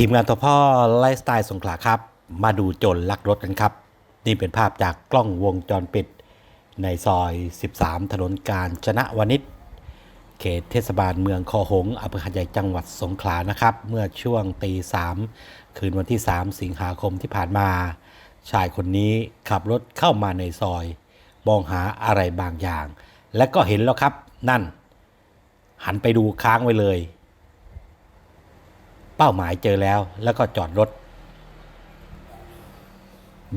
ทีมงานตัวพ่อไลฟ์สไตล์สงขลาครับ มาดูโจรลักรถกันครับ นี่เป็นภาพจากกล้องวงจรปิด ในซอย 13 ถนนการชนะวนิชเขตเทศบาลเมืองคอหงอำเภอหัดใหญ่จังหวัดสงขลานะครับ เมื่อช่วงตีสามคืนวันที่ 3 สิงหาคมที่ผ่านมา ชายคนนี้ขับรถเข้ามาในซอย มองหาอะไรบางอย่าง และก็เห็นแล้วครับ นั่น หันไปดูค้างไว้เลย เป้าหมายเจอแล้วแล้วก็จอดรถ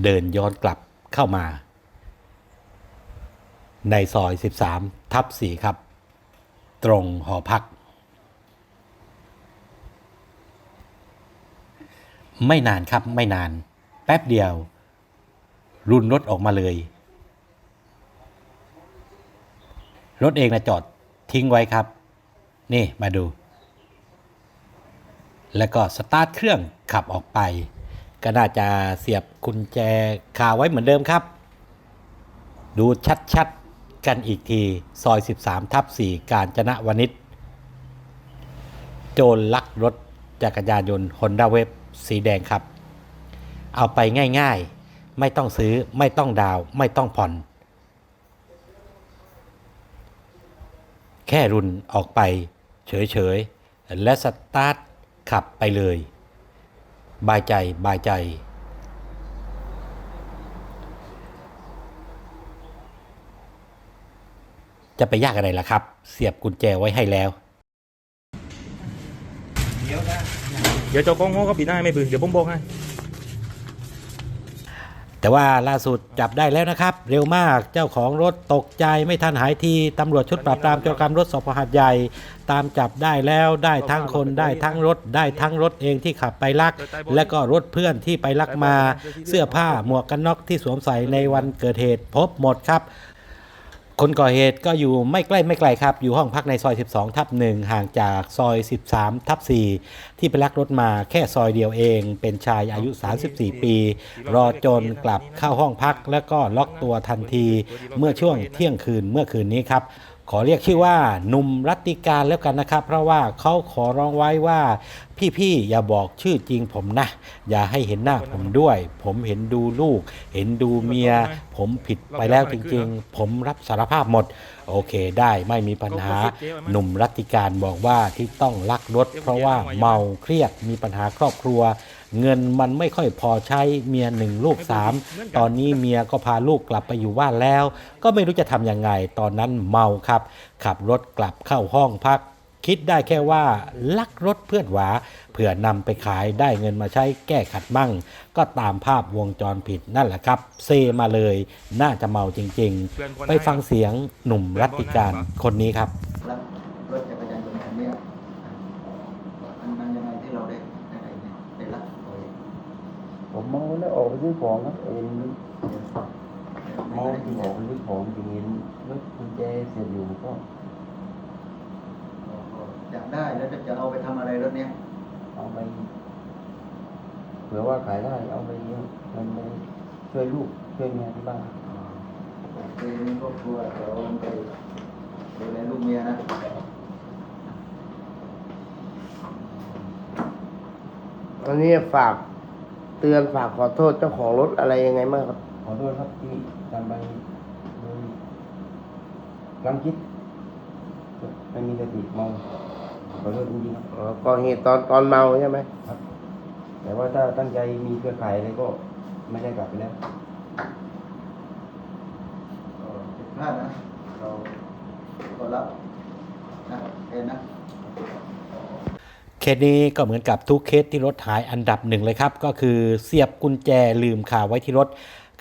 เดินย้อนกลับเข้ามา ในซอย 13 ทับ 4 ครับ ตรงหอพัก ไม่นานครับไม่นาน แป๊บเดียว รุนรถออกมาเลย รถเองนะจอดทิ้งไว้ครับ นี่มาดู แล้วก็สตาร์ทเครื่องขับออกไป ก็น่าจะเสียบกุญแจคาไว้เหมือนเดิมครับ ดูชัดๆ กันอีกที ซอย 13 ทับ 4 การจนะวนิชโจรลักรถจักรยานยนต์ Honda w a v สีแดงครับ เอาไปง่ายๆ ไม่ต้องซื้อไม่ต้องดาวไม่ต้องผ่อน แค่รุนออกไปเฉยๆ และสตาร์ท ขับไปเลย บายใจบายใจ จะไปยากอะไรล่ะครับ เสียบกุญแจไว้ให้แล้ว เดี๋ยวเจ้าของห้องเขาปิดหน้าไม่ปืนเดี๋ยวผมบอกให้ แต่ว่าล่าสุดจับได้แล้วนะครับ เร็วมากเจ้าของรถตกใจไม่ทันหายทีตำรวจชุดปราบปรามจรกรรมรถสพหัดใหญ่ ตามจับได้แล้วได้ทั้งคนได้ทั้งรถได้ทั้งรถเองที่ขับไปลัก และก็รถเพื่อนที่ไปลักมา เสื้อผ้าหมวกกันน็อกที่สวมใส่ในวันเกิดเหตุพบหมดครับ คนก่อเหตุก็อยู่ไม่ใกล้ไม่ไกลครับ อยู่ห้องพักในซอย 12 ทับหนึ่งห่างจากซอย 13 ทับ4ที่ไปลักรถมาแค่ซอยเดียวเอง เป็นชายอายุ 34 ปี รอจนกลับเข้าห้องพักแล้วก็ล็อกตัวทันที เมื่อช่วงเที่ยงคืนเมื่อคืนนี้ครับ ขอเรียกชื่อว่าหนุ่มรัตติการแล้วกันนะครับ เพราะว่าเขาขอร้องไว้ว่าพี่ๆอย่าบอกชื่อจริงผมนะ อย่าให้เห็นหน้าผมด้วย ผมเห็นดูลูก เห็นดูเมีย ผมผิดไปแล้วจริงๆ ผมรับสารภาพหมด โอเคได้ไม่มีปัญหาหนุ่มรัตติการบอกว่าที่ต้องลักรถ เพราะว่าเมาเครียดมีปัญหาครอบครัว เงินมันไม่ค่อยพอใช้เมียหนึ่งลูกสามตอนนี้เมียก็พาลูกกลับไปอยู่บ้านแล้ว ก็ไม่รู้จะทำยังไง ตอนนั้นเมาครับ ขับรถกลับเข้าห้องพัก คิดได้แค่ว่าลักรถเพื่อนหวาเผื่อนำไปขายได้เงินมาใช้แก้ขัดมั่ง ก็ตามภาพวงจรผิดนั่นแหละครับ เซมาเลย น่าจะเมาจริง ๆ ไปฟังเสียงหนุ่มรัตติการคนนี้ครับรับรถจักรยานยนต์คันเนี้ยมันมันยังไงที่เราได้ได้ไหนเนี่ยได้รับโดย ผมเมาแล้วออกไปซื้อของครับเอ็นเมาที่ออกไปซื้อของทีนี้รถกุญแจเสียบอยู่ก็อยากได้แล้วจะจะเอาไปทำอะไรรถเนี้ยเอาไปเผื่อว่าขายได้เอาไปมันไปช่วยลูกช่วยเมียที่บ้านไปมีครอบครัวเดี๋ยวไปดูแลลูกเมียนะวันนี้ฝาก เตือนฝากขอโทษเจ้าของรถอะไรยังไงบ้างครับ ขอโทษครับที่ทำไปโดยกำคิดไม่มีสติเมาขอโทษจริงๆครับอ๋อก่อเหตุตอนตอนเมาใช่ไหมครับ แต่ว่าถ้าตั้งใจมีเครือข่ายอะไรก็ไม่ได้กลับไปแล้ว ก็ผิดพลาดนะ เราก็รับนะเอ็นนะ เคสนี้ก็เหมือนกับทุกเคสที่รถหายอันดับหนึ่งเลยครับ ก็คือเสียบกุญแจลืมคาไว้ที่รถ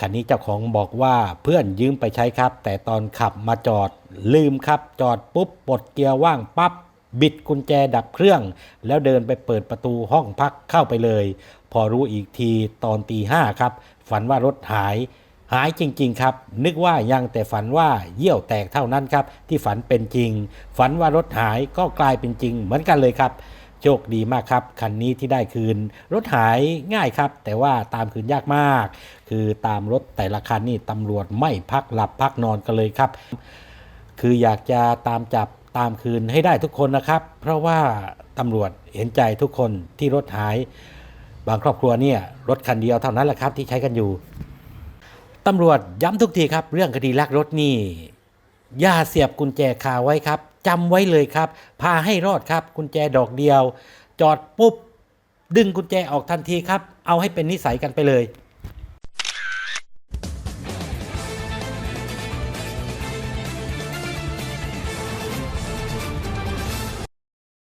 คันนี้เจ้าของบอกว่าเพื่อนยืมไปใช้ครับ แต่ตอนขับมาจอดลืมครับ จอดปุ๊บปลดเกียร์ว่างปั๊บบิดกุญแจดับเครื่อง แล้วเดินไปเปิดประตูห้องพักเข้าไปเลย พอรู้อีกทีตอนตีห้าครับ ฝันว่ารถหาย หายจริง ๆ ครับ นึกว่ายังแต่ฝันว่าเยี่ยวแตกเท่านั้นครับ ที่ฝันเป็นจริง ฝันว่ารถหายก็กลายเป็นจริงเหมือนกันเลยครับ โชคดีมากครับ คันนี้ที่ได้คืน รถหายง่ายครับ แต่ว่าตามคืนยากมาก คือตามรถแต่ละคันนี่ตำรวจไม่พักหลับพักนอนกันเลยครับ คืออยากจะตามจับตามคืนให้ได้ทุกคนนะครับ เพราะว่าตำรวจเห็นใจทุกคนที่รถหาย บางครอบครัวเนี่ยรถคันเดียวเท่านั้นแหละครับที่ใช้กันอยู่ตำรวจย้ำทุกทีครับ เรื่องคดีลักรถนี่อย่าเสียบกุญแจคาไว้ครับ จำไว้เลยครับ พาให้รอดครับกุญแจดอกเดียว จอดปุ๊บ ดึงกุญแจออกทันทีครับ เอาให้เป็นนิสัยกันไปเลย